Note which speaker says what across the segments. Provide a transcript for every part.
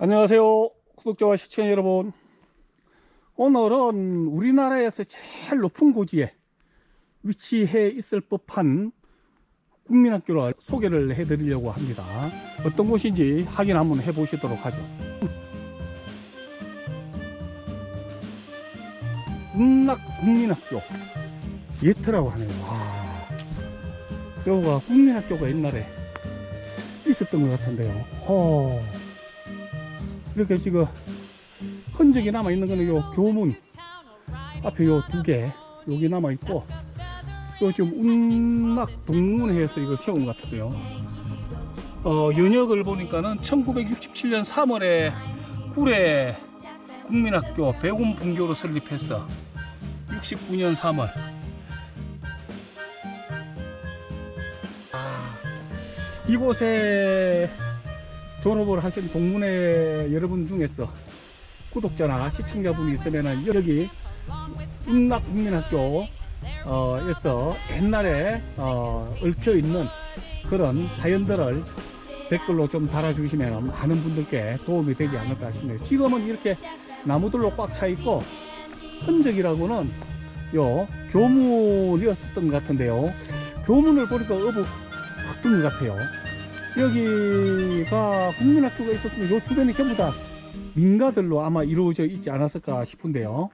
Speaker 1: 안녕하세요. 구독자와 시청자 여러분. 오늘은 우리나라에서 제일 높은 고지에 위치해 있을 법한 국민학교를 소개를 해 드리려고 합니다. 어떤 곳인지 확인 한번 해 보시도록 하죠. 국락 국민학교 예트라고 하네요. 와, 여기가 국민학교가 옛날에 있었던 것 같은데요. 허. 이렇게 지금 흔적이 남아 있는 거는 요 교문 앞에 요 두 개 여기 남아 있고 요 지금 운막 동문회에서 이걸 세운 것 같은데요. 어, 연역을 보니까는 1967년 3월에 구례 국민학교 배움 분교로 설립했어. 69년 3월. 아, 이곳에 졸업을 하신 동문회 여러분 중에서 구독자나 시청자분이 있으면은 여기 운락국민학교 어에서 옛날에 어, 얽혀 있는 그런 사연들을 댓글로 좀 달아주시면 많은 분들께 도움이 되지 않을까 싶네요. 지금은 이렇게 나무들로 꽉 차 있고 흔적이라고는 요 교문이었었던 것 같은데요. 교문을 보니까 어부 흙둔 것 같아요. 여기가 국민학교가 있었으면 요 주변이 전부 다 민가들로 아마 이루어져 있지 않았을까 싶은데요.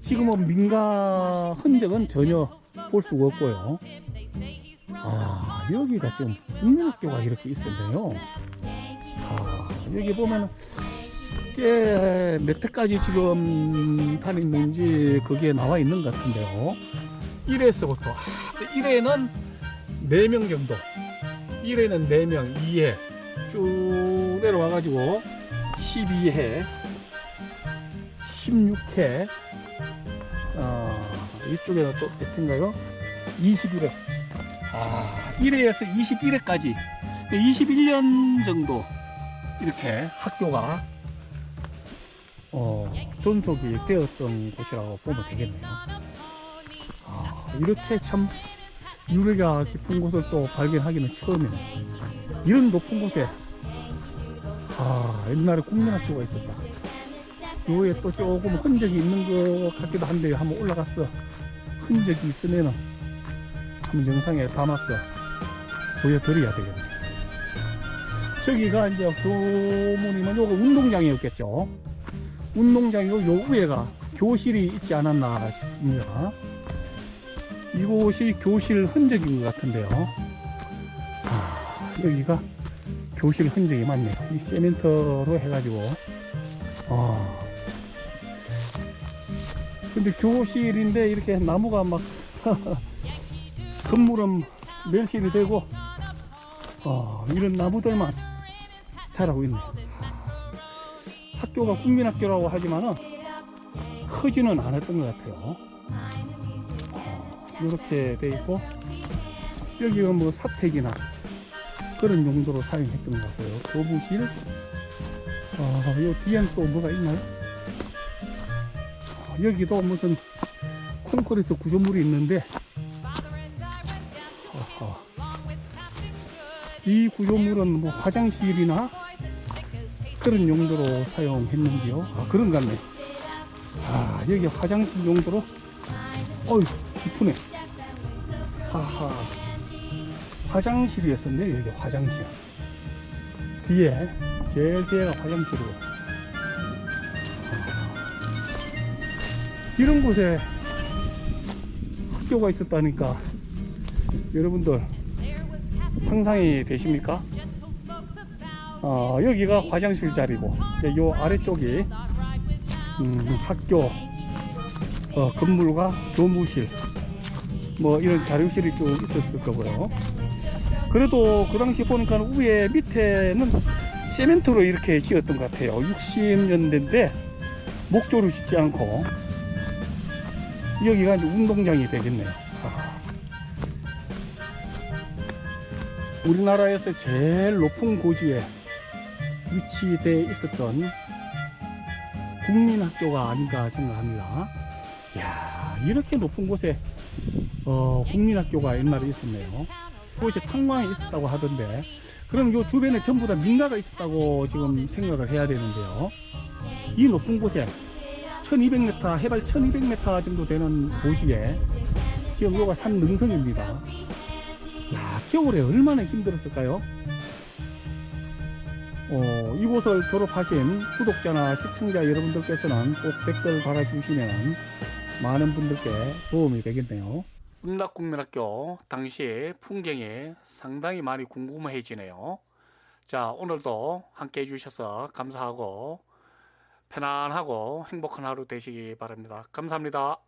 Speaker 1: 지금은 민가 흔적은 전혀 볼 수가 없고요. 아, 여기가 좀 국민학교가 이렇게 있었네요. 아, 여기 보면 꽤몇 회까지 지금 다녔는지 그게 나와 있는 것 같은데요. 1회서부터, 아, 1회는 4명 정도. 1회는 4명, 2회 쭉 내려와가지고 12회, 16회, 어, 이쪽에는 또몇 회인가요? 21회. 아, 1회에서 21회까지 21년 정도 이렇게 학교가 어, 존속이 되었던 곳이라고 보면 되겠네요. 아, 이렇게 참 유래가 깊은 곳을 또 발견하기는 처음이네. 이런 높은 곳에 아, 옛날에 국민학교가 있었다. 요에 또 조금 흔적이 있는 것 같기도 한데 한번 올라갔어. 흔적이 있으면은 한번 영상에 담았어. 보여드려야 되겠네. 저기가 이제 교문이면 요거 운동장이었겠죠. 운동장이고 요 위에가 교실이 있지 않았나 싶습니다. 이곳이 교실 흔적인 것 같은데요. 아, 여기가 교실 흔적이 많네요. 이 세멘트로 해가지고. 아. 근데 교실인데 이렇게 나무가 막 건물은 멸실이 되고 어, 이런 나무들만 자라고 있네. 학교가 국민학교라고 하지만은 크지는 않았던 것 같아요. 이렇게 돼 있고 여기가 뭐 사택이나 그런 용도로 사용했던 것 같고요. 교부실. 아, 요 뒤엔 또 뭐가 있나요? 아, 여기도 무슨 콘크리트 구조물이 있는데 아하. 이 구조물은 뭐 화장실이나 그런 용도로 사용했는지요? 아, 그런 것 같네. 아, 여기 화장실 용도로 어이, 깊으네. 하하. 화장실이었었네, 여기 화장실. 뒤에, 제일 뒤에가 화장실이고. 아, 이런 곳에 학교가 있었다니까 여러분들 상상이 되십니까? 어, 여기가 화장실 자리고 이제 요 아래쪽이 음, 학교 어, 건물과 교무실 뭐 이런 자료실이 쭉 있었을 거고요. 그래도 그 당시 보니까 위에 밑에는 세멘트로 이렇게 지었던 것 같아요. 60년대인데 목조를 짓지 않고 여기가 이제 운동장이 되겠네요. 아. 우리나라에서 제일 높은 고지에 위치되어 있었던 국민학교가 아닌가 생각합니다. 이야, 이렇게 높은 곳에 어, 국민학교가 옛날에 있었네요. 그곳이 탕광에 있었다고 하던데 그럼 요 주변에 전부 다 민가가 있었다고 지금 생각을 해야 되는데요. 이 높은 곳에 1200m, 해발 1200m 정도 되는 고지에 지금 요가 산 능선입니다. 야, 겨울에 얼마나 힘들었을까요? 어, 이곳을 졸업하신 구독자나 시청자 여러분들께서는 꼭 댓글 달아주시면 많은 분들께 도움이 되겠네요. 음락국민학교 당시 풍경이 상당히 많이 궁금해지네요. 자, 오늘도 함께 해주셔서 감사하고 편안하고 행복한 하루 되시기 바랍니다. 감사합니다.